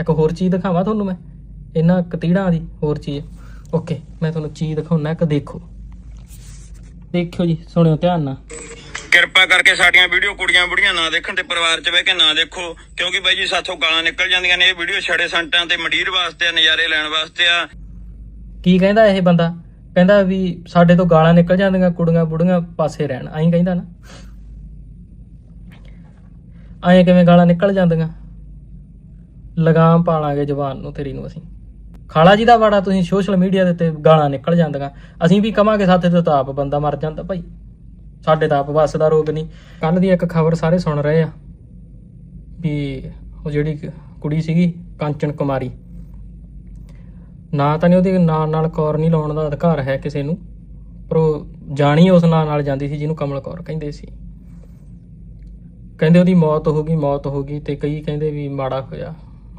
ਇੱਕ ਹੋਰ ਚੀਜ਼ ਦਿਖਾਵਾਂ ਤੁਹਾਨੂੰ ਮੈਂ। ਇਹਨਾਂ ਕਤੀੜਾਂ ਦੀ ਹੋਰ ਚੀਜ਼। ਓਕੇ ਮੈਂ ਤੁਹਾਨੂੰ ਚੀਜ਼ ਦਿਖਾਉਣਾ ਇੱਕ ਦੇਖੋ। ਦੇਖਿਓ ਜੀ ਸੁਣਿਓ ਧਿਆਨ ਨਾਲ। ਕਿਰਪਾ ਕਰਕੇ ਸਾਡੀਆਂ ਵੀਡੀਓ ਕੁੜੀਆਂ ਬੁੜੀਆਂ ਨਾ ਦੇਖਣ ਤੇ ਪਰਿਵਾਰ 'ਚ ਬਹਿ ਕੇ ਨਾ ਦੇਖੋ। ਕਿਉਂਕਿ ਬਾਈ ਜੀ ਸਾਥੋਂ ਗਾਲਾਂ ਨਿਕਲ ਜਾਂਦੀਆਂ ਨੇ ਇਹ ਵੀਡੀਓ ਛੜੇ ਸੰਟਾਂ ਤੇ ਮੰਡੀਰ ਵਾਸਤੇ ਆ ਨਜ਼ਾਰੇ ਲੈਣ ਵਾਸਤੇ ਆ। ਕੀ ਕਹਿੰਦਾ ਇਹ ਬੰਦਾ? ਕਹਿੰਦਾ ਵੀ ਸਾਡੇ ਤੋਂ ਗਾਲਾਂ ਨਿਕਲ ਜਾਂਦੀਆਂ ਕੁੜੀਆਂ ਬੁੜੀਆਂ ਪਾਸੇ ਰਹਿਣ। ਐਂ ਕਹਿੰਦਾ ਨਾ। ਐਂ ਕਿਵੇਂ ਗਾਲਾਂ ਨਿਕਲ ਜਾਂਦੀਆਂ? ਲਗਾਮ ਪਾ ਲਾਂਗੇ ਜ਼ਬਾਨ ਨੂੰ ਤੇਰੀ ਨੂੰ ਅਸੀਂ। ਖਾਲਾ ਜੀ ਦਾ ਵਾੜਾ ਤੁਸੀਂ ਸੋਸ਼ਲ ਮੀਡੀਆ ਦੇ ਉੱਤੇ ਗਾਲਾਂ ਨਿਕਲ ਜਾਂਦੀਆਂ। ਅਸੀਂ ਵੀ ਕਵਾਂਗੇ ਸਾਥੇ ਤੋਂ ਤਾਂ ਆਪ ਬੰਦਾ ਮਰ ਜਾਂਦਾ ਭਾਈ। ਸਾਡੇ ਤਾਂ ਆਪ ਵੱਸ ਦਾ ਰੋਗ ਨਹੀਂ। ਕੱਲ ਦੀ ਇੱਕ ਖਬਰ ਸਾਰੇ ਸੁਣ ਰਹੇ ਆ ਵੀ ਉਹ ਜਿਹੜੀ ਕੁੜੀ ਸੀਗੀ, ਕਾਂਚਨ ਕੁਮਾਰੀ। ਨਾ ਤਾਂ ਨਹੀਂ ਉਹਦੇ ਨਾਂ ਨਾਲ ਕੌਰ ਨਹੀਂ ਲਾਉਣ ਦਾ ਅਧਿਕਾਰ ਹੈ ਕਿਸੇ ਨੂੰ, ਪਰ ਉਹ ਜਾਣੀ ਉਸ ਨਾਂ ਨਾਲ ਜਾਂਦੀ ਸੀ ਜਿਹਨੂੰ ਕਮਲ ਕੌਰ ਕਹਿੰਦੇ ਸੀ। ਕਹਿੰਦੇ ਉਹਦੀ ਮੌਤ ਹੋ ਗਈ, ਮੌਤ ਹੋ ਗਈ ਤੇ ਕਈ ਕਹਿੰਦੇ ਵੀ ਮਾੜਾ ਹੋਇਆ।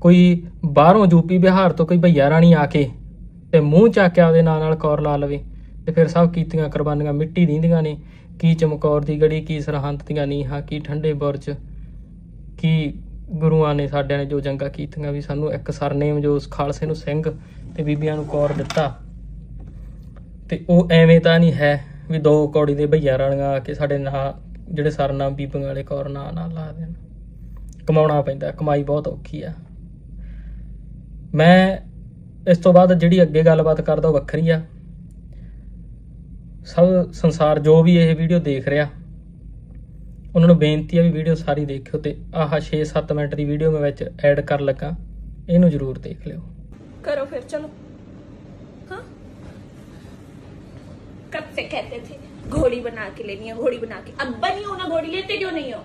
ਕੋਈ ਬਾਹਰੋਂ ਯੂਪੀ ਬਿਹਾਰ ਤੋਂ ਕੋਈ ਭਈਆ ਰਾਣੀ ਆ ਕੇ ਤੇ ਮੂੰਹ ਚੱਕ ਕੇ ਆਪਦੇ ਨਾਂ ਨਾਲ ਕੌਰ ਲਾ ਲਵੇ ਤੇ ਫਿਰ ਸਭ ਕੀਤੀਆਂ ਕੁਰਬਾਨੀਆਂ ਮਿੱਟੀ ਦੀਆਂ ਨੇ, ਕੀ ਚਮਕੌਰ ਦੀ ਗੜੀ, ਕੀ ਸਰਹੰਦ ਦੀਆਂ ਨੀਹਾਂ, ਕੀ ਠੰਡੇ ਬੁਰਜ, ਕੀ ਗੁਰੂਆਂ ਨੇ ਸਾਡਿਆਂ ਨੇ ਜੋ ਜੰਗਾਂ ਕੀਤੀਆਂ ਵੀ ਸਾਨੂੰ ਇੱਕ ਸਰਨੇਮ ਜੋ ਉਸ ਖਾਲਸੇ ਨੂੰ ਸਿੰਘ ਤੇ ਬੀਬੀਆਂ ਨੂੰ ਕੌਰ ਦਿੱਤਾ। ਤੇ ਉਹ ਐਵੇਂ ਤਾਂ ਨਹੀਂ ਹੈ ਵੀ ਦੋ ਕੌੜੀ ਦੇ ਭਈਆ ਰਾਣੀਆਂ ਆ ਕੇ ਸਾਡੇ ਨਾਂ, ਜਿਹੜੇ ਸਰਨਾਮ ਬੀਬੀਆਂ ਵਾਲੇ ਕੌਰ ਨਾਂ ਨਾਲ ਲਾ ਦੇਣ। ਕਮਾਉਣਾ ਪੈਂਦਾ, ਕਮਾਈ ਬਹੁਤ ਔਖੀ ਆ। ਮੈਂ ਇਸ ਤੋਂ ਬਾਅਦ ਜਿਹੜੀ ਅੱਗੇ ਗੱਲਬਾਤ ਕਰਦਾ ਉਹ ਵੱਖਰੀ ਆ ਸਭ ਸੰਸਾਰ ਜੋ ਵੀ ਇਹ ਵੀਡੀਓ ਦੇਖ ਰਿਹਾ ਉਹਨਾਂ ਨੂੰ ਬੇਨਤੀ ਆ ਵੀ ਵੀਡੀਓ ਸਾਰੀ ਦੇਖਿਓ ਤੇ ਆਹ 6-7 ਮਿੰਟ ਦੀ ਵੀਡੀਓ ਮੈਂ ਵਿੱਚ ਐਡ ਕਰ ਲੱਗਾ ਇਹਨੂੰ ਜ਼ਰੂਰ ਦੇਖ ਲਿਓ करो फिर चलो हाँ कब से कहते थे घोड़ी बना के लेनी है घोड़ी बना के अब बनी हो ना घोड़ी लेते क्यों नहीं हो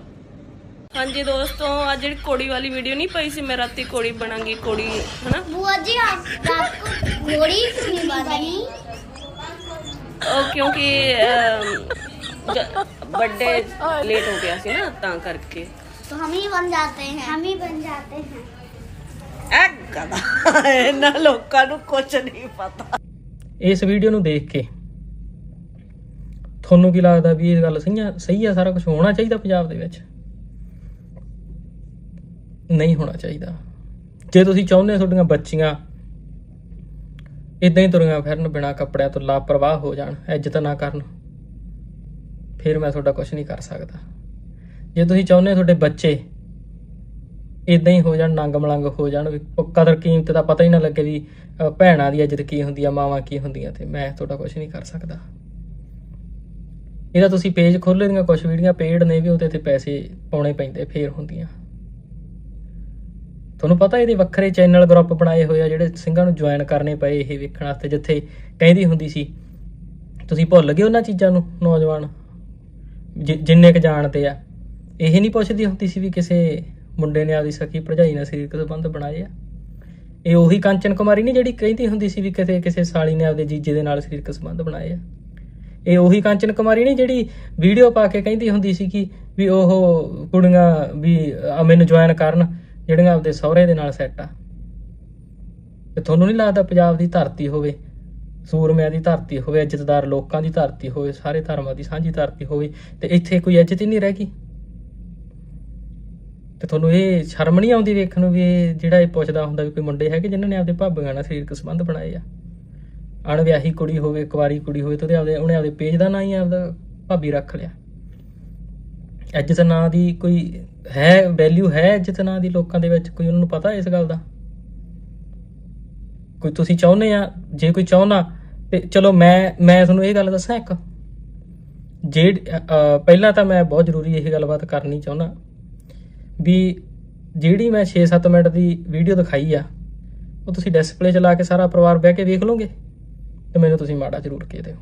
ਹਾਂਜੀ ਦੋਸਤੋ ਆ ਜਿਹੜੀ ਕੋੜੀ ਵਾਲੀ ਵੀਡੀਓ ਨਹੀਂ ਪਈ ਸੀ ਮੈਂ ਰਾਤੀ ਕੋੜੀ ਬਣਾਂਗੀ ਕੋੜੀ ਹਨਾ बुआ जी आप रात को घोड़ी क्यों नहीं बनी ਉਹ ਕਿਉਂਕਿ ਬਰਥਡੇ ਲੇਟ ਹੋ ਗਿਆ ਸੀ ਨਾ ਤਾਂ ਕਰਕੇ तो हम ही बन जाते हैं हम ही बन जाते हैं ਐ ਗਦਾ ਇਹਨਾਂ ਲੋਕਾਂ ਨੂੰ ਕੁਝ ਨਹੀਂ ਪਤਾ ਇਸ ਵੀਡੀਓ ਨੂੰ ਦੇਖ ਕੇ ਤੁਹਾਨੂੰ ਕੀ ਲੱਗਦਾ ਵੀ ਇਹ ਗੱਲ ਸਹੀ ਆ ਸਹੀ ਆ ਸਾਰਾ ਕੁਝ ਹੋਣਾ ਚਾਹੀਦਾ ਪੰਜਾਬ ਦੇ ਵਿੱਚ ਨਹੀਂ ਹੋਣਾ ਚਾਹੀਦਾ। ਜੇ ਤੁਸੀਂ ਚਾਹੁੰਦੇ ਹੋ ਤੁਹਾਡੀਆਂ ਬੱਚੀਆਂ ਇਦਾਂ ਹੀ ਤੁਰੀਆਂ ਫਿਰਨ ਬਿਨਾ ਕੱਪੜਿਆਂ ਤੋਂ ਲਾਪਰਵਾਹ ਹੋ ਜਾਣ, ਇੱਜ਼ਤ ਨਾ ਕਰਨ, ਫਿਰ ਮੈਂ ਤੁਹਾਡਾ ਕੁਝ ਨਹੀਂ ਕਰ ਸਕਦਾ। ਜੇ ਤੁਸੀਂ ਚਾਹੁੰਦੇ ਹੋ ਤੁਹਾਡੇ ਬੱਚੇ ਇਦਾਂ ਹੀ ਹੋ ਜਾਣ ਨੰਗ ਮਲੰਗ ਹੋ ਜਾਣ, ਵੀ ਕਦਰ ਕੀਮਤ ਦਾ ਪਤਾ ਹੀ ਨਾ ਲੱਗੇ ਵੀ ਭੈਣਾਂ ਦੀ ਇੱਜ਼ਤ ਕੀ ਹੁੰਦੀ ਆ, ਮਾਵਾਂ ਕੀ ਹੁੰਦੀਆਂ ਤੇ ਮੈਂ ਤੁਹਾਡਾ ਕੁਝ ਨਹੀਂ ਕਰ ਸਕਦਾ। ਇਹਦਾ ਤੁਸੀਂ ਪੇਜ ਖੋਲ੍ਹੇ ਦੀਆਂ ਕੁਝ ਵੀਡੀਓ ਪੇਡ ਨੇ ਵੀ ਉਹਦੇ ਤੇ ਪੈਸੇ ਪਾਉਣੇ ਪੈਂਦੇ, ਫੇਰ ਹੁੰਦੀਆਂ। ਤੁਹਾਨੂੰ ਪਤਾ ਇਹਦੇ ਵੱਖਰੇ ਚੈਨਲ ਗਰੁੱਪ ਬਣਾਏ ਹੋਏ ਆ ਜਿਹੜੇ ਸਿੰਘਾਂ ਨੂੰ ਜੁਆਇਨ ਕਰਨੇ ਪਏ ਇਹ ਵੇਖਣ ਵਾਸਤੇ, ਜਿੱਥੇ ਕਹਿੰਦੀ ਹੁੰਦੀ ਸੀ, ਤੁਸੀਂ ਭੁੱਲ ਗਏ ਉਹਨਾਂ ਚੀਜ਼ਾਂ ਨੂੰ, ਨੌਜਵਾਨ, ਜਿ- ਜਿੰਨੇ ਕ ਜਾਣਦੇ ਆ। ਇਹ ਨਹੀਂ ਪੁੱਛਦੀ ਹੁੰਦੀ ਸੀ ਵੀ ਕਿਸੇ ਮੁੰਡੇ ਨੇ ਆਪਦੀ ਸਖੀ ਭਰਜਾਈ ਨਾਲ ਸਰੀਰਕ ਸੰਬੰਧ ਬਣਾਏ ਆ। ਇਹ ਉਹੀ ਕਾਂਚਨ ਕੁਮਾਰੀ ਨਹੀਂ ਜਿਹੜੀ ਕਹਿੰਦੀ ਹੁੰਦੀ ਸੀ ਵੀ ਕਿਤੇ ਕਿਸੇ ਸਾਲੀ ਨੇ ਆਪਦੇ ਜੀਜੇ ਦੇ ਨਾਲ ਸਰੀਰਕ ਸੰਬੰਧ ਬਣਾਏ ਆ। ਇਹ ਉਹੀ ਕਾਂਚਨ ਕੁਮਾਰੀ ਨਹੀਂ ਜਿਹੜੀ ਵੀਡੀਓ ਪਾ ਕੇ ਕਹਿੰਦੀ ਹੁੰਦੀ ਸੀ ਕਿ ਵੀ ਉਹ ਕੁੜੀਆਂ ਵੀ ਆ ਮੈਨੂੰ ਜੁਆਇਨ ਕਰਨ। ਜਿਹੜੀਆਂ ਆਪਦੇ ਸਹੁਰੇ ਦੇ ਨਾਲ ਸੈੱਟ ਆ। ਤੇ ਤੁਹਾਨੂੰ ਨਹੀਂ ਲੱਗਦਾ ਪੰਜਾਬ ਦੀ ਧਰਤੀ ਹੋਵੇ, ਸੂਰਮਿਆਂ ਦੀ ਧਰਤੀ ਹੋਵੇ, ਇੱਜ਼ਤਦਾਰ ਲੋਕਾਂ ਦੀ ਧਰਤੀ ਹੋਵੇ, ਸਾਰੇ ਧਰਮਾਂ ਦੀ ਸਾਂਝੀ ਧਰਤੀ ਹੋਵੇ, ਤੇ ਇੱਥੇ ਕੋਈ ਇੱਜ਼ਤ ਹੀ ਨਹੀਂ ਰਹਿ ਗਈ? ਤੇ ਤੁਹਾਨੂੰ ਇਹ ਸ਼ਰਮ ਨਹੀਂ ਆਉਂਦੀ ਵੇਖਣ ਨੂੰ ਵੀ ਇਹ ਜਿਹੜਾ ਇਹ ਪੁੱਛਦਾ ਹੁੰਦਾ ਵੀ ਕੋਈ ਮੁੰਡੇ ਹੈਗੇ ਜਿਨ੍ਹਾਂ ਨੇ ਆਪਦੇ ਭਾਬੀਆਂ ਨਾਲ ਸਰੀਰਕ ਸੰਬੰਧ ਬਣਾਏ ਆ? ਅਣਵਿਆਹੀ ਕੁੜੀ ਹੋਵੇ ਕੁਵਾਰੀ ਕੁੜੀ ਹੋਵੇ, ਤੇ ਉਹਦੇ ਆਪਦੇ ਉਹਨੇ ਆਪਦੇ ਪੇਜ ਦਾ ਨਾਂ ਹੀ ਆਪਦਾ ਭਾਬੀ ਰੱਖ ਲਿਆ। ਇੱਜ਼ਤ ਨਾਂ ਦੀ ਕੋਈ ਹੈ ਵੈਲਿਊ ਹੈ ਇੱਜ਼ਤ ਨਾਂ ਦੀ ਲੋਕਾਂ ਦੇ ਵਿੱਚ? ਕੋਈ ਉਹਨਾਂ ਨੂੰ ਪਤਾ ਇਸ ਗੱਲ ਦਾ? ਕੋਈ ਤੁਸੀਂ ਚਾਹੁੰਦੇ ਆ? ਜੇ ਕੋਈ ਚਾਹੁੰਦਾ, ਤੇ ਚਲੋ ਮੈਂ ਮੈਂ ਤੁਹਾਨੂੰ ਇਹ ਗੱਲ ਦੱਸਾਂ ਇੱਕ। ਜੇ ਪਹਿਲਾਂ ਤਾਂ ਮੈਂ ਬਹੁਤ ਜ਼ਰੂਰੀ ਇਹ ਗੱਲਬਾਤ ਕਰਨੀ ਚਾਹੁੰਦਾ ਵੀ ਜਿਹੜੀ ਮੈਂ 6-7 ਮਿੰਟ ਦੀ ਵੀਡੀਓ ਦਿਖਾਈ ਆ, ਉਹ ਤੁਸੀਂ ਡਿਸਪਲੇ 'ਚ ਲਾ ਕੇ ਸਾਰਾ ਪਰਿਵਾਰ ਬਹਿ ਕੇ ਵੇਖ ਲਓਗੇ ਤੇ ਮੈਨੂੰ ਤੁਸੀਂ ਮਾੜਾ ਜ਼ਰੂਰ ਕਹਿ ਦਿਓ।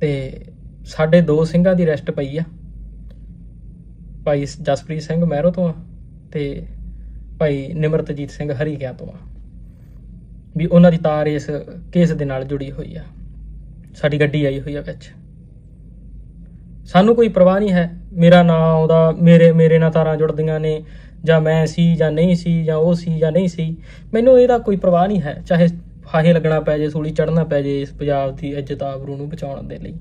ਤੇ ਸਾਡੇ ਦੋ ਸਿੰਘਾਂ ਦੀ ਰੈਸਟ ਪਈ ਆ। ਭਾਈ ਜਸਪ੍ਰੀਤ ਸਿੰਘ ਮਹਿਰੋ ਤੋਂ ਆ ਤੇ ਭਾਈ ਨਿਮਰਤਜੀਤ ਸਿੰਘ ਹਰੀਕਿਆਂ ਤੋਂ ਆ। ਵੀ ਉਹਨਾਂ ਦੀ ਤਾਰ ਇਸ ਕੇਸ ਦੇ ਨਾਲ ਜੁੜੀ ਹੋਈ ਆ। ਸਾਡੀ ਗੱਡੀ ਆਈ ਹੋਈ ਆ ਵਿੱਚ। ਸਾਨੂੰ ਕੋਈ ਪਰਵਾਹ ਨਹੀਂ ਹੈ। ਮੇਰਾ ਨਾਂ ਆਉਂਦਾ, ਮੇਰੇ ਮੇਰੇ ਨਾਲ ਤਾਰਾਂ ਜੁੜਦੀਆਂ ਨੇ, ਜਾਂ ਮੈਂ ਸੀ, ਜਾਂ ਨਹੀਂ ਸੀ, ਜਾਂ ਉਹ ਸੀ, ਜਾਂ ਨਹੀਂ ਸੀ। ਮੈਨੂੰ ਇਹਦਾ ਕੋਈ ਪਰਵਾਹ ਨਹੀਂ ਹੈ। ਚਾਹੇ ਫਾਹੇ ਲੱਗਣਾ ਪੈ ਜੇ, ਸੂਲੀ ਚੜਨਾ ਪੈ ਜੇ ਇਸ ਪੰਜਾਬ ਦੀ ਇੱਜ਼ਤ ਆਬਰੂ ਨੂੰ ਬਚਾਉਣ ਦੇ ਲਈ।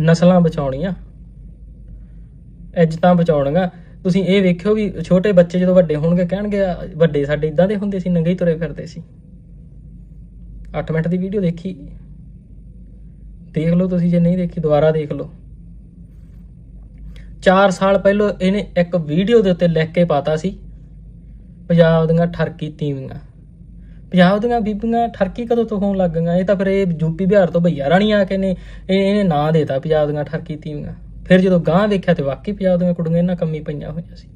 ਨਸਲਾਂ ਬਚਾਉਣੀਆਂ। ਇੱਜ਼ਤਾਂ ਬਚਾਉਣੀਆਂ। ਤੁਸੀਂ ਇਹ ਵੇਖਿਓ ਵੀ ਛੋਟੇ ਬੱਚੇ ਜਦੋਂ ਵੱਡੇ ਹੋਣਗੇ, ਕਹਿਣਗੇ, ਵੱਡੇ ਸਾਡੇ ਇਦਾਂ ਦੇ ਹੁੰਦੇ ਸੀ, ਨੰਗੇ ਹੀ ਤੁਰੇ ਫਿਰਦੇ ਸੀ। 8 ਮਿੰਟ ਦੀ ਵੀਡੀਓ ਦੇਖੀ। ਦੇਖ ਲਓ ਤੁਸੀਂ, ਜੇ ਨਹੀਂ ਦੇਖੀ, ਦੁਬਾਰਾ ਦੇਖ ਲਓ। 4 ਸਾਲ ਪਹਿਲਾਂ ਇਹਨੇ ਇੱਕ ਵੀਡੀਓ ਦੇ ਉੱਤੇ ਲਿਖ ਕੇ ਪਾਤਾ ਸੀ, ਪੰਜਾਬ ਦੀਆਂ ਠਰਕੀ ਤੀਵੀਆਂ। ਪੰਜਾਬ ਦੀਆਂ ਬੀਬੀਆਂ ਠਰਕੀ ਕਦੋਂ ਤੋਂ ਹੋਣ ਲੱਗ ਗਈਆਂ? ਇਹ ਤਾਂ ਫਿਰ ਇਹ ਯੂਪੀ ਬਿਹਾਰ ਤੋਂ ਭਈਆ ਰਾਣੀ ਆ ਕੇ ਨੇ, ਇਹ ਇਹਨੇ ਨਾਂ ਦੇਤਾ ਪੰਜਾਬ ਦੀਆਂ ਠਰਕੀ ਤੀਵੀਆਂ। ਫਿਰ ਜਦੋਂ ਗਾਂ ਵੇਖਿਆ ਤੇ ਵਾਕਈ ਪੰਜਾਬ ਦੀਆਂ ਕੁੜੀਆਂ ਇਹਨਾਂ ਕੰਮੀ ਪਈਆਂ ਹੋਈਆਂ ਸੀ।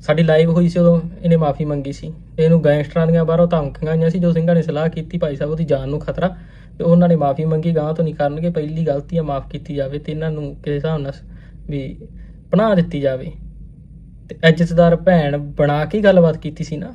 ਸਾਡੀ ਲਾਈਵ ਹੋਈ ਸੀ ਉਦੋਂ, ਇਹਨੇ ਮਾਫੀ ਮੰਗੀ ਸੀ। ਤੇ ਇਹਨੂੰ ਗੈਂਗਸਟਰਾਂ ਦੀਆਂ ਬਾਹਰੋਂ ਧਮਕੀਆਂ ਆਈਆਂ ਸੀ, ਜੋ ਸਿੰਘਾਂ ਨੇ ਸਲਾਹ ਕੀਤੀ ਭਾਈ ਸਾਹਿਬ ਉਹਦੀ ਜਾਨ ਨੂੰ ਖਤਰਾ। ਤੇ ਉਹਨਾਂ ਨੇ ਮਾਫੀ ਮੰਗੀ ਗਾਂ ਤੋਂ ਨਹੀਂ ਕਰਨਗੇ, ਪਹਿਲੀ ਗਲਤੀ ਆ, ਮਾਫ ਕੀਤੀ ਜਾਵੇ ਤੇ ਇਹਨਾਂ ਨੂੰ ਕਿਸੇ ਹਿਸਾਬ ਨਾਲ ਵੀ ਪਨਾਹ ਦਿੱਤੀ ਜਾਵੇ। ਤੇ ਇੱਜ਼ਤਦਾਰ ਭੈਣ ਬਣਾ ਕੇ ਗੱਲਬਾਤ ਕੀਤੀ ਸੀ ਨਾ।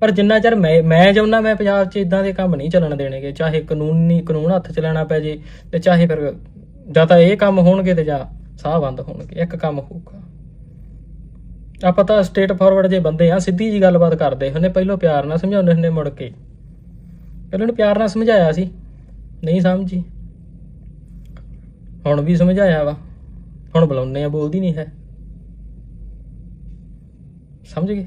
ਪਰ ਜਿੰਨਾ ਚਿਰ ਮੈਂ ਮੈਂ ਚਾਹੁੰਦਾ ਮੈਂ ਪੰਜਾਬ 'ਚ ਇਦਾਂ ਦੇ ਕੰਮ ਨਹੀਂ ਚੱਲਣ ਦੇਣਗੇ, ਚਾਹੇ ਕਾਨੂੰਨੀ ਕਾਨੂੰਨ ਹੱਥ 'ਚ ਲੈਣਾ ਪੈ ਜੇ ਤੇ ਚਾਹੇ ਫਿਰ ਜਾਂ ਤਾਂ ਇਹ ਕੰਮ ਹੋਣਗੇ ਤੇ ਜਾਂ ਸਾਹ ਬੰਦ ਹੋਣਗੇ, ਇੱਕ ਕੰਮ ਹੋਊਗਾ। ਆਪਾਂ ਤਾਂ ਸਟੇਟ ਫਾਰਵਰਡ ਜੇ ਬੰਦੇ ਆ, ਸਿੱਧੀ ਜੀ ਗੱਲਬਾਤ ਕਰਦੇ ਹੁੰਦੇ ਪਹਿਲਾਂ ਪਿਆਰ ਨਾਲ ਸਮਝਾਉਂਦੇ ਹੁੰਦੇ ਮੁੜ ਕੇ। ਪਹਿਲਾਂ ਨੂੰ ਪਿਆਰ ਨਾਲ ਸਮਝਾਇਆ ਸੀ, ਨਹੀਂ ਸਮਝੀ। ਹੁਣ ਵੀ ਸਮਝਾਇਆ ਵਾ, ਹੁਣ ਬੁਲਾਉਂਦੇ ਆ, ਬੋਲਦੀ ਨਹੀਂ ਹੈ। ਸਮਝ ਗਏ?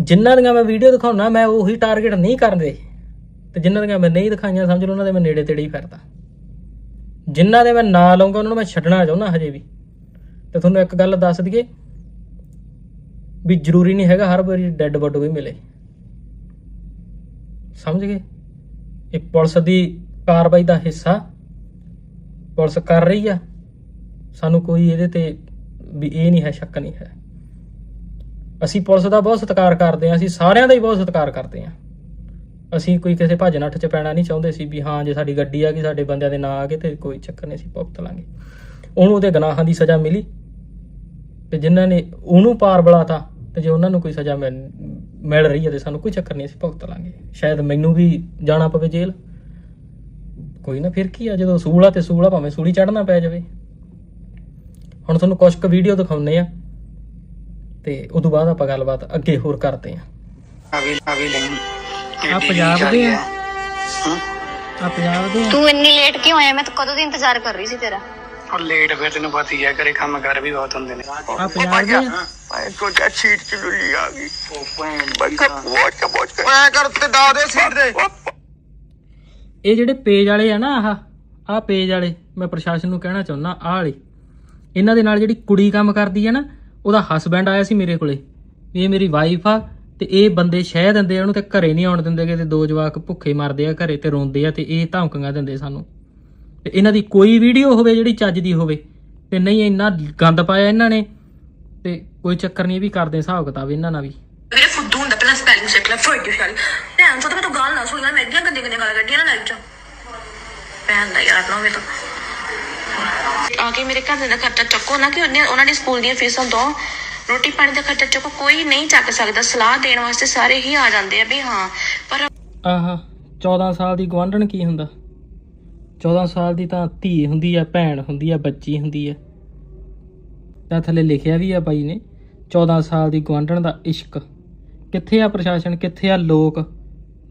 ਜਿਨ੍ਹਾਂ ਦੀਆਂ ਮੈਂ ਵੀਡੀਓ ਦਿਖਾਉਣਾ ਮੈਂ ਉਹੀ ਟਾਰਗੇਟ ਨਹੀਂ ਕਰਦੇ ਤੇ ਜਿਨ੍ਹਾਂ ਦੀਆਂ ਮੈਂ ਨਹੀਂ ਦਿਖਾਈਆਂ, ਸਮਝ ਲਓ ਉਹਨਾਂ ਦੇ ਮੈਂ ਨੇੜੇ ਤੇੜੇ ਹੀ ਫਿਰਦਾ। ਜਿਨ੍ਹਾਂ ਦੇ ਮੈਂ ਨਾ ਲਵਾਂਗਾ ਉਹਨਾਂ ਨੂੰ ਮੈਂ ਛੱਡਣਾ ਚਾਹੁੰਦਾ ਹਜੇ ਵੀ। ਤੇ ਤੁਹਾਨੂੰ ਇੱਕ ਗੱਲ ਦੱਸ ਦਈਏ, ਵੀ ਜ਼ਰੂਰੀ ਨਹੀਂ ਹੈਗਾ ਹਰ ਵਾਰੀ ਡੈੱਡ ਬੋਡੀ ਵੀ ਮਿਲੇ। ਸਮਝ ਗਏ? ਇਹ ਪੁਲਿਸ ਦੀ ਕਾਰਵਾਈ ਦਾ ਹਿੱਸਾ, ਪੁਲਿਸ ਕਰ ਰਹੀ ਆ। ਸਾਨੂੰ ਕੋਈ ਇਹਦੇ ਤੇ ਵੀ ਇਹ ਨਹੀਂ ਹੈ, ਸ਼ੱਕ ਨਹੀਂ ਹੈ। ਅਸੀਂ ਪੁਲਿਸ ਦਾ ਬਹੁਤ ਸਤਿਕਾਰ ਕਰਦੇ ਹਾਂ, ਅਸੀਂ ਸਾਰਿਆਂ ਦਾ ਹੀ ਬਹੁਤ ਸਤਿਕਾਰ ਕਰਦੇ ਹਾਂ। ਅਸੀਂ ਕੋਈ ਕਿਸੇ ਭੱਜ ਨੱਠ ਚ ਪੈਣਾ ਨਹੀਂ ਚਾਹੁੰਦੇ ਸੀ ਵੀ ਹਾਂ, ਜੇ ਸਾਡੀ ਗੱਡੀ ਆ ਗਈ, ਸਾਡੇ ਬੰਦਿਆਂ ਦੇ ਨਾਂ ਆ ਗਏ ਤੇ ਕੋਈ ਚੱਕਰ ਨਹੀਂ, ਅਸੀਂ ਭੁਗਤ ਲਾਂਗੇ। ਉਹਨੂੰ ਉਹਦੇ ਗੁਨਾਹਾਂ ਦੀ ਸਜ਼ਾ ਮਿਲੀ ਤੇ ਜਿਨ੍ਹਾਂ ਨੇ ਉਹਨੂੰ ਪਾਰ ਬੁਲਾਤਾ ਤੇ ਜੇ ਉਹਨਾਂ ਨੂੰ ਕੋਈ ਸਜ਼ਾ ਮਿਲ ਮਿਲ ਰਹੀ ਹੈ ਤੇ ਸਾਨੂੰ ਕੋਈ ਚੱਕਰ ਨਹੀਂ, ਅਸੀਂ ਭੁਗਤ ਲਾਂਗੇ। ਸ਼ਾਇਦ ਮੈਨੂੰ ਵੀ ਜਾਣਾ ਪਵੇ ਜੇਲ੍ਹ। ਕੋਈ ਨਾ ਫਿਰ ਕੀ ਆ, ਜਦੋਂ ਸੂਲਾ ਆ ਤੇ ਸੂਲ ਭਾਵੇਂ ਸੂਲੀ ਚੜਨਾ ਪੈ ਜਾਵੇ। ਹੁਣ ਤੁਹਾਨੂੰ ਕੁਝ ਕੁ ਵੀਡੀਓ ਦਿਖਾਉਨੇ ਆ ਤੇ ਉਦੋਂ ਬਾਅਦ ਆਪਾਂ ਗੱਲਬਾਤ ਅੱਗੇ ਹੋਰ ਕਰਦੇ ਆ ਆ ਪੰਜਾਬ ਦੇ ਆ। ਆ ਪੰਜਾਬ ਦੇ ਆ। ਤੂੰ ਇੰਨੀ ਲੇਟ ਕਿਉਂ ਆਇਆ? ਮੈਂ ਤਾਂ ਕਦੋਂ ਦੀ ਇੰਤਜ਼ਾਰ ਕਰ ਰਹੀ ਸੀ ਤੇਰਾ। ਔਰ ਲੇਟ ਫਿਰ ਤੈਨੂੰ ਪਤਾ ਹੀ ਹੈ ਕਰੇ ਕੰਮ ਕਰ ਵੀ ਬਹੁਤ ਹੁੰਦੇ ਨੇ। ਆ ਪੰਜਾਬ ਦੇ ਆ। ਮੈਂ ਕੋ ਕਾ ਸੀਟ ਚ ਲੁੱਲੀ ਆ ਗਈ। ਉਹ ਭੈਣ ਬੰਕਾ ਪੋਚ ਕੇ ਪੋਚ ਕੇ। ਮੈਂ ਕਰ ਤੇ ਦਾ ਦੇ ਸੀਟ ਦੇ। ਇਹ ਜਿਹੜੇ ਪੇਜ ਵਾਲੇ ਆ ਨਾ ਆਹ ਆਹ ਪੇਜ ਵਾਲੇ ਮੈਂ ਪ੍ਰਸ਼ਾਸਨ ਨੂੰ ਕਹਿਣਾ ਚਾਹੁੰਦਾ ਆਹ ਵਾਲੇ। ਇਹਨਾਂ ਦੇ ਨਾਲ ਜਿਹੜੀ ਕੁੜੀ ਕੰਮ ਕਰਦੀ ਹੈ ਨਾ ਉਹਦਾ ਹਸਬੈਂਡ ਆਇਆ ਸੀ ਮੇਰੇ ਕੋਲੇ। ਵੀ ਇਹ ਮੇਰੀ ਵਾਈਫ ਆ ਤੇ ਇਹ ਬੰਦੇ ਸ਼ਹਿ ਦਿੰਦੇ ਆ, ਉਹਨੂੰ ਤੇ ਘਰੇ ਨਹੀਂ ਆਉਣ ਦਿੰਦੇ ਕਿ ਦੋ ਜਵਾਕ ਭੁੱਖੇ ਮਰਦੇ ਆ, ਘਰੇ ਤੇ ਰੋਂਦੇ ਆ ਤੇ ਇਹ ਧਮਕੀਆਂ ਦਿੰਦੇ ਸਾਨੂੰ। ਤੇ ਇਹਨਾਂ ਦੀ ਕੋਈ ਵੀਡੀਓ ਹੋਵੇ, ਜਿਹੜੀ ਚੱਜ ਦੀ ਹੋਵੇ, ਤੇ ਨਹੀਂ ਇੰਨਾ ਗੰਦ ਪਾਇਆ ਇਹਨਾਂ ਨੇ, ਤੇ ਕੋਈ ਚੱਕਰ ਨਹੀਂ ਇਹ ਵੀ ਕਰਦੇ ਹਿਸਾਬ ਕਿਤਾਬ ਇਹਨਾਂ ਨਾਲ ਵੀ। ਵੀਰੇ ਫੁੱਦੂ ਹੁੰਦਾ, ਪਹਿਲਾਂ ਸਪੈਲਿੰਗ ਸਿੱਖ ਲੈ ਫੋਰ ਯੂ ਭੈਣ ਚੋਦ ਮੈਂ ਤੂੰ ਗੱਲ ਨਾ ਸੁਣੀ, ਮੈਂ ਇੰਨੀਆਂ ਗੰਦੀਆਂ ਗੰਦੀਆਂ ਗਾਲਾਂ ਕੱਢੀਆਂ ਨਾ ਲਾਈਵ ਚ। ਭੈਣ ਦਾ ਯਾਰ ਨਾ ਮੈਂ ਤਾਂ ਆ ਕੇ ਮੇਰੇ ਘਰ ਦਾ ਖਰਚਾ ਚੱਕੋ ਨਾ ਕਿ ਉਹਨੇ ਉਹਨਾਂ ਦੀ ਸਕੂਲ ਦੀਆਂ ਫੀਸਾਂ ਦੋ। ਰੋਟੀ ਪਾਣੀ ਦਾ ਖਰਚਾ ਚੱਕੋ, ਕੋਈ ਨਹੀਂ ਚੱਕ ਸਕਦਾ। ਸਲਾਹ ਦੇਣ ਵਾਸਤੇ ਸਾਰੇ ਹੀ ਆ ਜਾਂਦੇ ਆ ਵੀ ਹਾਂ, ਪਰ ਆਹਾ 14 ਸਾਲ ਦੀ ਗਵਾਂਢਣ ਕੀ ਹੁੰਦਾ? 14 ਸਾਲ ਦੀ ਤਾਂ ਧੀ ਹੁੰਦੀ ਆ, ਭੈਣ ਹੁੰਦੀ ਆ, ਬੱਚੀ ਹੁੰਦੀ ਆ। ਤਾਂ ਥੱਲੇ ਲਿਖਿਆ ਵੀ ਆ ਬਾਈ ਨੇ 14 ਸਾਲ ਦੀ ਗਵਾਂਢਣ ਦਾ ਇਸ਼ਕ। ਕਿੱਥੇ ਆ ਪ੍ਰਸ਼ਾਸਨ, ਕਿੱਥੇ ਆ ਲੋਕ?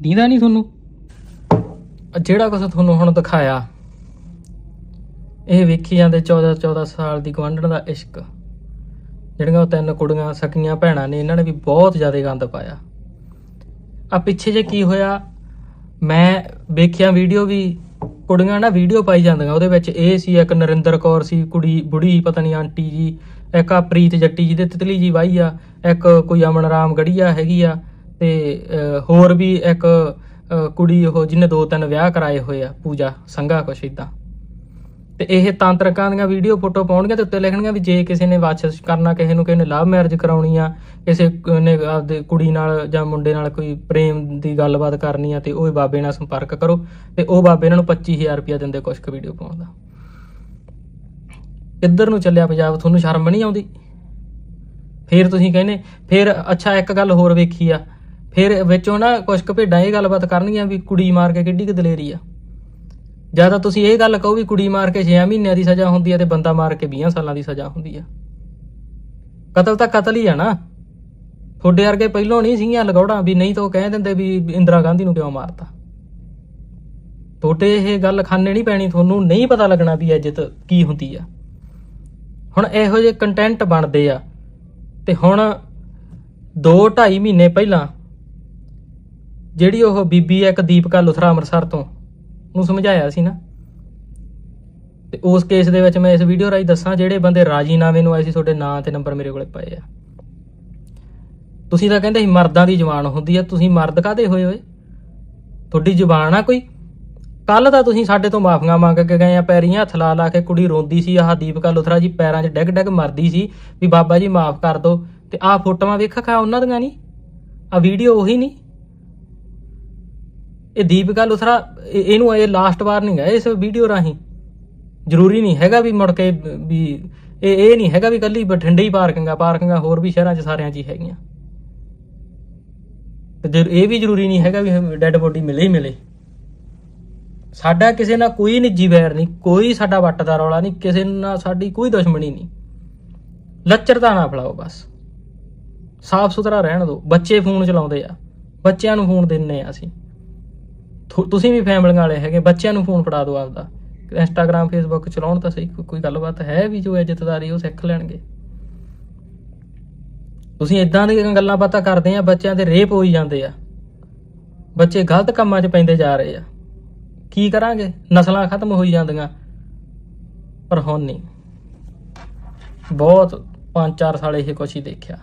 ਦੀਦਾ ਨਹੀਂ ਤੁਹਾਨੂੰ? ਜਿਹੜਾ ਕੁਝ ਤੁਹਾਨੂੰ ਹੁਣ ਦਿਖਾਇਆ ਇਹ ਵੇਖੀ ਜਾਂਦੇ 14 14 ਸਾਲ ਦੀ ਗਵਾਂਢਣ ਦਾ ਇਸ਼ਕ। ਜਿਹੜੀਆਂ ਉਹ ਤਿੰਨ ਕੁੜੀਆਂ, ਸਕੀਆਂ ਭੈਣਾਂ ਨੇ, ਇਹਨਾਂ ਨੇ ਵੀ ਬਹੁਤ ਜ਼ਿਆਦਾ ਗੰਦ ਪਾਇਆ। ਆ ਪਿੱਛੇ ਜੇ ਕੀ ਹੋਇਆ, ਮੈਂ ਵੇਖਿਆ ਵੀਡੀਓ ਵੀ, ਕੁੜੀਆਂ ਨਾ ਵੀਡੀਓ ਪਾਈ ਜਾਂਦੀਆਂ, ਉਹਦੇ ਵਿੱਚ ਇਹ ਸੀ, ਇੱਕ ਨਰਿੰਦਰ ਕੌਰ ਸੀ, ਕੁੜੀ, ਬੁੜੀ, ਪਤਾ ਨਹੀਂ ਆਂਟੀ ਜੀ, ਇੱਕ ਆ ਪ੍ਰੀਤ ਜੱਟੀ ਜੀ ਦੇ, ਤਿਤਲੀ ਜੀ ਵਾਈ ਆ, ਇੱਕ ਕੋਈ ਅਮਨ ਰਾਮ ਗੜੀਆ ਹੈਗੀ ਆ, ਤੇ ਹੋਰ ਵੀ ਇੱਕ ਕੁੜੀ ਉਹ ਜਿਹਨੇ ਦੋ ਤਿੰਨ ਵਿਆਹ ਕਰਾਏ ਹੋਏ ਆ, ਪੂਜਾ, ਸੰਘਾ ਕੁਛ ਇਦਾਂ ਤੇ ਇਹ ਤਾਂਤਰਕਾਂ ਦੀਆਂ ਵੀਡੀਓ ਫੋਟੋ ਪਾਉਣਗੇ ਤੇ ਉੱਤੇ ਲਿਖਣਗੇ ਵੀ ਜੇ ਕਿਸੇ ਨੇ ਵਾਚਸ ਕਰਨਾ, ਕਿਸੇ ਨੂੰ, ਕਿਸੇ ਨੇ ਲਵ ਮੈਰਿਜ ਕਰਾਉਣੀ ਆ, ਕਿਸੇ ਨੇ ਆਪਦੇ ਕੁੜੀ ਨਾਲ ਜਾਂ ਮੁੰਡੇ ਨਾਲ ਕੋਈ ਪ੍ਰੇਮ ਦੀ ਗੱਲਬਾਤ ਕਰਨੀ ਆ ਤੇ ਉਹ ਬਾਬੇ ਨਾਲ ਸੰਪਰਕ ਕਰੋ ਤੇ ਉਹ ਬਾਬੇ ਇਹਨਾਂ ਨੂੰ 25000 ਰੁਪਇਆ ਦਿੰਦੇ ਕੁਛ ਕੁ ਵੀਡੀਓ ਪਾਉਣ ਦਾ। ਇੱਧਰ ਨੂੰ ਚੱਲਿਆ ਪੰਜਾਬ? ਤੁਹਾਨੂੰ ਸ਼ਰਮ ਨਹੀਂ ਆਉਂਦੀ? ਫਿਰ ਤੁਸੀਂ ਕਹਿੰਦੇ, ਫਿਰ ਅੱਛਾ ਇੱਕ ਗੱਲ ਹੋਰ ਵੇਖੀ ਆ, ਫਿਰ ਵਿੱਚੋਂ ਨਾ ਕੁਛ ਕੁ ਭੇਡਾਂ ਇਹ ਗੱਲਬਾਤ ਕਰਨਗੀਆਂ ਵੀ ਕੁੜੀ ਮਾਰ ਕੇ ਕਿੱਡੀ ਕੁ ਦਲੇਰੀ ਆ। ਜਾਂ ਤਾਂ ਤੁਸੀਂ ਇਹ ਗੱਲ ਕਹੋ ਵੀ ਕੁੜੀ ਮਾਰ ਕੇ 6 ਮਹੀਨਿਆਂ ਦੀ ਸਜ਼ਾ ਹੁੰਦੀ ਹੈ ਤੇ ਬੰਦਾ ਮਾਰ ਕੇ 20 ਸਾਲਾਂ ਦੀ ਸਜ਼ਾ ਹੁੰਦੀ ਆ। ਕਤਲ ਤਾਂ ਕਤਲ ਹੀ ਆ ਨਾ। ਤੁਹਾਡੇ ਵਰਗੇ ਪਹਿਲੋਂ ਨਹੀਂ ਸੀਗੀਆਂ ਲਗੌੜਾਂ ਵੀ ਨਹੀਂ ਤਾਂ ਉਹ ਕਹਿ ਦਿੰਦੇ ਵੀ ਇੰਦਰਾ ਗਾਂਧੀ ਨੂੰ ਕਿਉਂ ਮਾਰਤਾ। ਤੁਹਾਡੇ ਇਹ ਗੱਲ ਖਾਨੇ ਨਹੀਂ ਪੈਣੀ, ਤੁਹਾਨੂੰ ਨਹੀਂ ਪਤਾ ਲੱਗਣਾ ਵੀ ਇੱਜ਼ਤ ਕੀ ਹੁੰਦੀ ਆ। ਹੁਣ ਇਹੋ ਜਿਹੇ ਕੰਟੈਂਟ ਬਣਦੇ ਆ ਤੇ ਹੁਣ 2 2.5 ਮਹੀਨੇ ਪਹਿਲਾਂ ਜਿਹੜੀ ਉਹ ਬੀਬੀ ਆ ਇੱਕ ਦੀਪਕਾ ਲੁਥਰਾ ਅੰਮ੍ਰਿਤਸਰ ਤੋਂ ਨੂੰ ਸਮਝਾਇਆ ਸੀ ਨਾ। ਤੇ ਉਸ ਕੇਸ ਦੇ ਵਿੱਚ ਮੈਂ ਇਸ ਵੀਡੀਓ ਰਾਹੀਂ ਦੱਸਾਂ, ਜਿਹੜੇ ਬੰਦੇ ਰਾਜੀਨਾਮੇ ਨੂੰ ਆਏ ਸੀ, ਤੁਹਾਡੇ ਨਾਂ ਤੇ ਨੰਬਰ ਮੇਰੇ ਕੋਲੇ ਪਏ ਆ। ਤੁਸੀਂ ਤਾਂ ਕਹਿੰਦੇ ਸੀ ਮਰਦਾਂ ਦੀ ਜ਼ੁਬਾਨ ਹੁੰਦੀ ਆ, ਤੁਸੀਂ ਮਰਦ ਕਾਦੇ ਹੋਏ ਹੋਏ? ਤੁਹਾਡੀ ਜ਼ੁਬਾਨ ਆ ਕੋਈ? ਕੱਲ ਤਾਂ ਤੁਸੀਂ ਸਾਡੇ ਤੋਂ ਮਾਫੀਆਂ ਮੰਗ ਕੇ ਗਏ ਆ ਪੈਰੀਆਂ ਹੱਥ ਲਾ ਲਾ ਕੇ ਕੁੜੀ ਰੋਂਦੀ ਸੀ, ਆਹ ਦੀਪਕਾ ਲੁਥਰਾ ਜੀ ਪੈਰਾਂ 'ਚ ਡਿੱਗ ਡਿੱਗ ਮਰਦੀ ਸੀ, ਵੀ ਬਾਬਾ ਜੀ ਮਾਫ ਕਰ ਦਿਓ ਤੇ ਆਹ ਫੋਟੋਆਂ ਵੇਖ ਖਾ ਉਹਨਾਂ ਦੀਆਂ ਨਹੀਂ ਆ ਵੀਡੀਓ ਉਹੀ ਨਹੀਂ ਇਹ ਦੀਪਿਕਾ ਲੁਥਰਾ, ਇਹ- ਇਹਨੂੰ ਇਹ ਲਾਸਟ ਵਾਰ ਨਹੀਂ ਹੈ ਇਸ ਵੀਡੀਓ ਰਾਹੀਂ। ਜ਼ਰੂਰੀ ਨਹੀਂ ਹੈਗਾ ਵੀ ਮੁੜ ਕੇ ਵੀ ਇਹ ਇਹ ਨਹੀਂ ਹੈਗਾ ਵੀ ਕੱਲੀ ਬਠਿੰਡੇ ਹੀ ਪਾਰਕਿੰਗਾਂ ਪਾਰਕਿੰਗਾਂ ਹੋਰ ਵੀ ਸ਼ਹਿਰਾਂ 'ਚ ਸਾਰਿਆਂ 'ਚ ਹੀ ਹੈਗੀਆਂ। ਤੇ ਇਹ ਵੀ ਜ਼ਰੂਰੀ ਨਹੀਂ ਹੈਗਾ ਵੀ ਡੈੱਡ ਬੋਡੀ ਮਿਲੇ ਹੀ ਮਿਲੇ। ਸਾਡਾ ਕਿਸੇ ਨਾਲ ਕੋਈ ਨਿੱਜੀ ਵੈਰ ਨਹੀਂ, ਕੋਈ ਸਾਡਾ ਵੱਟ ਦਾ ਰੌਲਾ ਨਹੀਂ, ਕਿਸੇ ਨਾਲ ਸਾਡੀ ਕੋਈ ਦੁਸ਼ਮਣੀ ਨਹੀਂ। ਲੱਚਰਤਾ ਨਾ ਫਲਾਓ ਬਸ। ਸਾਫ਼ ਸੁਥਰਾ ਰਹਿਣ ਦਿਓ। ਬੱਚੇ ਫੋਨ ਚਲਾਉਂਦੇ ਆ। ਬੱਚਿਆਂ ਨੂੰ ਫੋਨ ਦਿੰਨੇ ਆ ਅਸੀਂ। ਤੁਸੀਂ ਵੀ ਫੈਮਲੀਆਂ ਵਾਲੇ ਹੈਗੇ, ਬੱਚਿਆਂ ਨੂੰ ਫੋਨ ਫੜਾ ਦਿਓ ਆਪਦਾ। ਇੰਸਟਾਗ੍ਰam ਫੇਸਬੁੱਕ ਚਲਾਉਣ ਤਾਂ ਸਹੀ ਕੋਈ- ਗੱਲਬਾਤ ਹੈ ਵੀ ਜੋ ਇੱਜ਼ਤਦਾਰੀ ਉਹ ਸਿੱਖ ਲੈਣਗੇ। ਤੁਸੀਂ ਇਦਾਂ ਦੀਆਂ ਗੱਲਾਂ ਬਾਤਾਂ ਕਰਦੇ ਆ, ਬੱਚਿਆਂ ਦੇ ਰੇਪ ਹੋਈ ਜਾਂਦੇ ਆ। ਬੱਚੇ ਗਲਤ ਕੰਮਾਂ 'ਚ ਪੈਂਦੇ ਜਾ ਰਹੇ ਆ। ਕੀ ਕਰਾਂਗੇ? ਨਸਲਾਂ ਖਤਮ ਹੋਈ ਜਾਂਦੀਆਂ। ਪਰ ਹੁਣ ਨਹੀਂ। ਬਹੁਤ 5-4 ਸਾਲ ਇਹ ਕੁਛ ਹੀ ਦੇਖਿਆ।